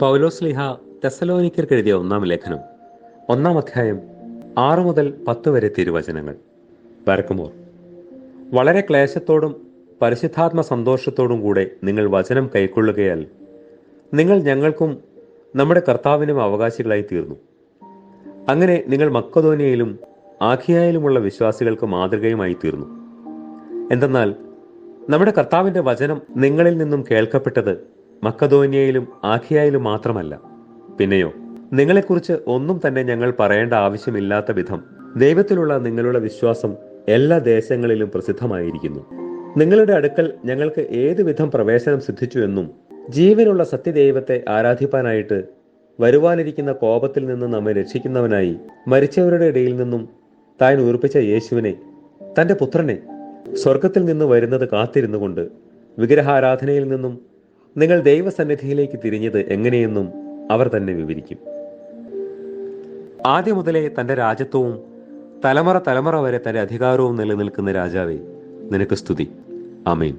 പൗലോസ്ലിഹ തെസലോനിക്കർക്ക് എഴുതിയ ഒന്നാം ലേഖനം. ഒന്നാം അധ്യായം ആറു മുതൽ പത്ത് വരെ തിരുവചനങ്ങൾ. വരക്കുമോർ വളരെ ക്ലേശത്തോടും പരിശുദ്ധാത്മ സന്തോഷത്തോടും കൂടെ നിങ്ങൾ വചനം കൈക്കൊള്ളുകയാൽ നിങ്ങൾ ഞങ്ങൾക്കും നമ്മുടെ കർത്താവിനും അവകാശികളായി തീർന്നു. അങ്ങനെ നിങ്ങൾ മക്കതോനിയയിലും ആഖിയായിലുമുള്ള വിശ്വാസികൾക്ക് മാതൃകയുമായി തീർന്നു. എന്തെന്നാൽ നമ്മുടെ കർത്താവിന്റെ വചനം നിങ്ങളിൽ നിന്നും കേൾക്കപ്പെട്ടത് മക്കതോന്യയിലും ആഖിയായിലും മാത്രമല്ല. പിന്നെയോ നിങ്ങളെക്കുറിച്ച് ഒന്നും തന്നെ ഞങ്ങൾ പറയേണ്ട ആവശ്യമില്ലാത്ത വിധം ദൈവത്തിലുള്ള നിങ്ങളുടെ വിശ്വാസം എല്ലാ ദേശങ്ങളിലും പ്രസിദ്ധമായിരിക്കുന്നു. നിങ്ങളുടെ അടുക്കൽ ഞങ്ങൾക്ക് ഏതു വിധം പ്രവേശനം സിദ്ധിച്ചു എന്നും ജീവനുള്ള സത്യദൈവത്തെ ആരാധിപ്പാനായിട്ട് വരുവാനിരിക്കുന്ന കോപത്തിൽ നിന്ന് നമ്മെ രക്ഷിക്കുന്നവനായി മരിച്ചവരുടെ ഇടയിൽ നിന്നും താൻ ഉറപ്പിച്ച യേശുവിനെ തന്റെ പുത്രനെ സ്വർഗത്തിൽ നിന്ന് വരുന്നത് കാത്തിരുന്നു കൊണ്ട് വിഗ്രഹാരാധനയിൽ നിന്നും നിങ്ങൾ ദൈവസന്നിധിയിലേക്ക് തിരിഞ്ഞത് എങ്ങനെയെന്നും അവർ തന്നെ വിവരിക്കും. ആദ്യം മുതലേ തന്റെ രാജ്യത്വവും തലമുറ തലമുറ വരെ തന്റെ അധികാരവും നിലനിൽക്കുന്ന രാജാവേ നിനക്ക് സ്തുതി. ആമേൻ.